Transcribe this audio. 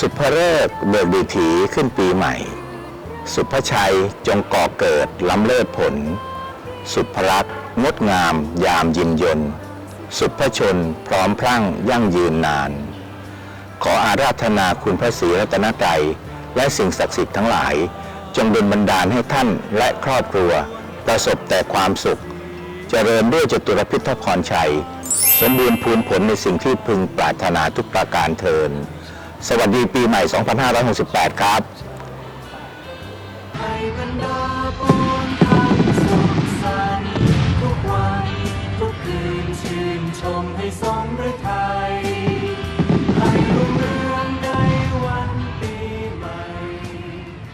สุภเริกษ์เบิกดีถีขึ้นปีใหม่ สุภชัยจงก่อเกิดล้ำเลิศผล สุภลักษ์งดงามยามยินยน สุภชนพร้อมพรั่งยั่งยืนนาน ขออาราธนาคุณพระศรีรัตนตรัยและสิ่งศักดิ์สิทธิ์ทั้งหลาย จงดลบันดาลให้ท่านและครอบครัว ประสบแต่ความสุขเจริญด้วยจตุรพิทพรชัย สมบูรณ์พูนผลในสิ่งที่พึงปรารถนาทุกประการเทิน สวัสดีปีใหม่ 2568 ครับ